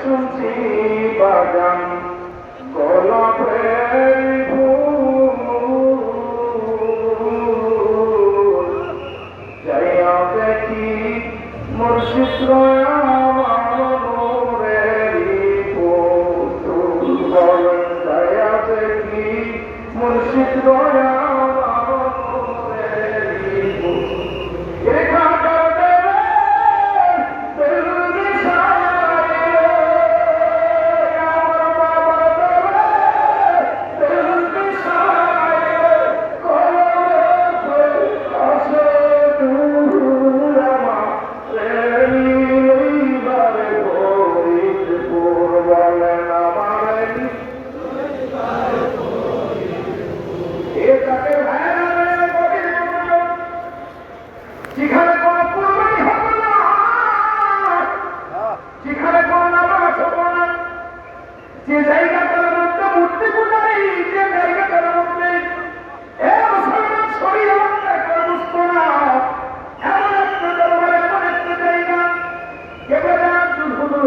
শুনছি বাজান গোলাপের যেখানে কোন কুরবানি হবে না, যেখানে কোন নামাজ হবে না, যে জায়গাটার মধ্যে মূর্তি পূজা নেই, যে জায়গাটার মধ্যে এ মুসলমান শরীর একটা বুঝতো না। এমন একটা দরবার, এমন একটা জায়গা হুজুর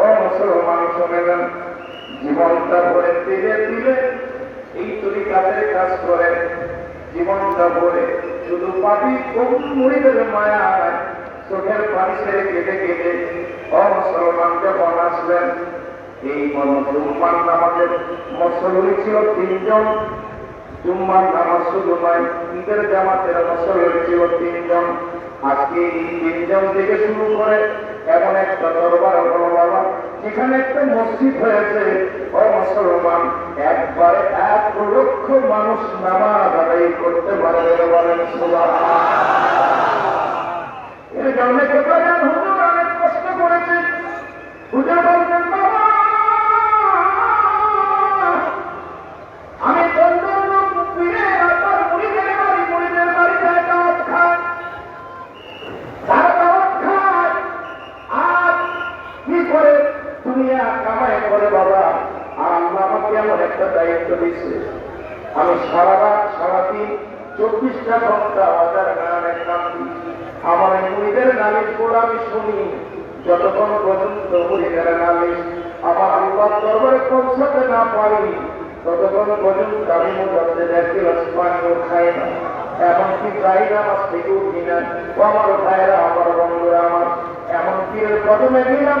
ও মুসলমান শোনেন জীবনটা ভরে ধীরে ধীরে এই তরিকাতে কাজ করে জীবনটা ভরে শুধু পাপি কোন মুড়িদের মায়ায় চোখের পানি ছেড়ে কেটে কেটে ও মুসলমান আসলেন, এই জুম্মার নামাজের মুসল্লি ছিল তিনজন, জুম্মার নামাজ শুধু নয়, ঈদের জামাতের মুসল্লি ছিল তিনজন। আজকে এই তিনজন থেকে শুরু করে এমন একটা দরবার হলো বাবা, যেখানে একটা মসজিদ হয়েছে ও মুসলমান একবারে মানুষ নামাজ আদায় করতে পারবে বলেন সুবহানাল্লাহ। এর জন্য কেবলাম হুজুর অনেক কষ্ট করেছে। হুজুর বলতেন আমি দুনিয়া করে বাবা? এমন একটা দায়িত্ব দিচ্ছে আমি সারা রাত সারাদিন চব্বিশটা ঘণ্টা হাজার গানের কান্দি আমার মুড়িদের নালিশ করে আমি শুনি। যতক্ষণ পর্যন্ত মুড়িদের নালিশ আমার আল্লাহ দরবারে পৌঁছাতে না পারি, ততক্ষণ পর্যন্ত আমি দেখি পানিও খাই না। এমনকি যাই না আমার থেকে উঠি না। আমার ভাইরা, আমার বন্ধুরা, আমার এমন পীরের কদমে গেলাম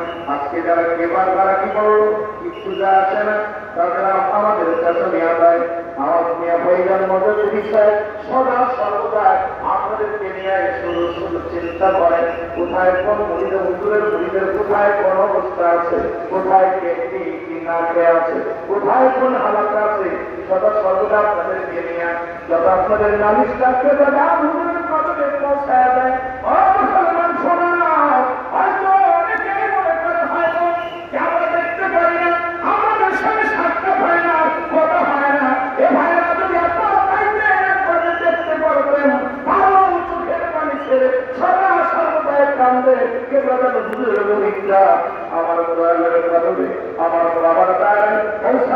আজকে যারা এবার তারা কি বলল কিচ্ছু যা আসে না তারা আমাদের কাছে নেওয়া যায়। কোথায় কোন কোথায় অবস্থা আছে, কোথায় কে না আছে, কোথায় কোন আছে সর্বদা নিয়ে, যত আপনাদের নালিশ রাখতে আমার আমার